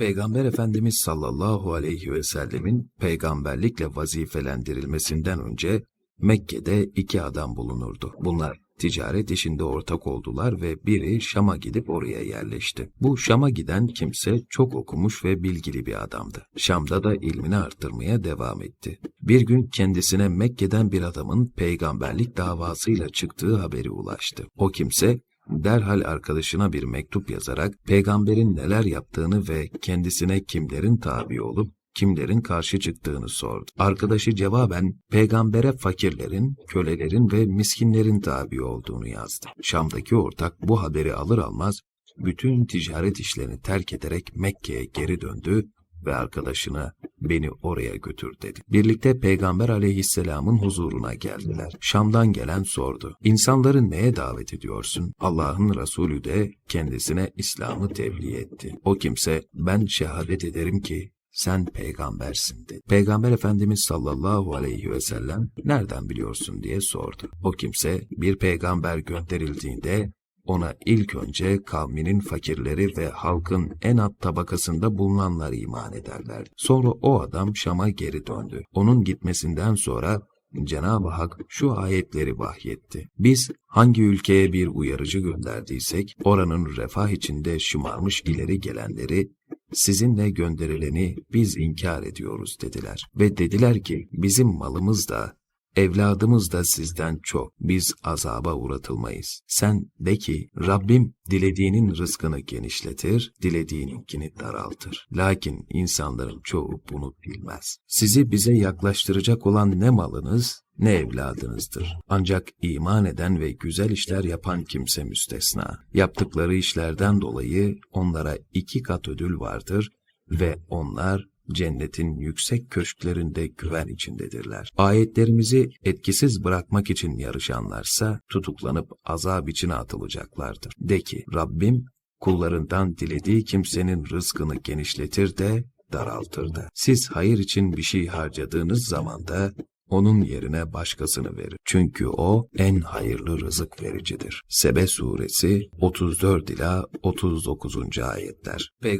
Peygamber Efendimiz sallallahu aleyhi ve sellemin peygamberlikle vazifelendirilmesinden önce Mekke'de iki adam bulunurdu. Bunlar ticaret işinde ortak oldular ve biri Şam'a gidip oraya yerleşti. Bu Şam'a giden kimse çok okumuş ve bilgili bir adamdı. Şam'da da ilmini arttırmaya devam etti. Bir gün kendisine Mekke'den bir adamın peygamberlik davasıyla çıktığı haberi ulaştı. O kimse derhal arkadaşına bir mektup yazarak peygamberin neler yaptığını ve kendisine kimlerin tabi olup kimlerin karşı çıktığını sordu. Arkadaşı cevaben peygambere fakirlerin, kölelerin ve miskinlerin tabi olduğunu yazdı. Şam'daki ortak bu haberi alır almaz bütün ticaret işlerini terk ederek Mekke'ye geri döndü ve arkadaşına beni oraya götür dedi. Birlikte Peygamber aleyhisselamın huzuruna geldiler. Şam'dan gelen sordu. İnsanları neye davet ediyorsun? Allah'ın Resulü de kendisine İslam'ı tebliğ etti. O kimse ben şehadet ederim ki sen peygambersin dedi. Peygamber Efendimiz sallallahu aleyhi ve sellem nereden biliyorsun diye sordu. O kimse bir peygamber gönderildiğinde ona ilk önce kavminin fakirleri ve halkın en alt tabakasında bulunanlar iman ederler. Sonra o adam Şam'a geri döndü. Onun gitmesinden sonra Cenab-ı Hak şu ayetleri vahyetti. Biz hangi ülkeye bir uyarıcı gönderdiysek oranın refah içinde şımarmış ileri gelenleri sizinle gönderileni biz inkar ediyoruz dediler. Ve dediler ki bizim malımız da evladımız da sizden çok. Biz azaba uğratılmayız. Sen de ki Rabbim dilediğinin rızkını genişletir, dilediğininkini daraltır. Lakin insanların çoğu bunu bilmez. Sizi bize yaklaştıracak olan ne malınız ne evladınızdır. Ancak iman eden ve güzel işler yapan kimse müstesna. Yaptıkları işlerden dolayı onlara iki kat ödül vardır ve onlar cennetin yüksek köşklerinde güven içindedirler. Ayetlerimizi etkisiz bırakmak için yarışanlarsa tutuklanıp azap içine atılacaklardır. De ki Rabbim kullarından dilediği kimsenin rızkını genişletir de daraltır da. Siz hayır için bir şey harcadığınız zaman da onun yerine başkasını verir. Çünkü o en hayırlı rızık vericidir. Sebe suresi 34 ila 39. ayetler.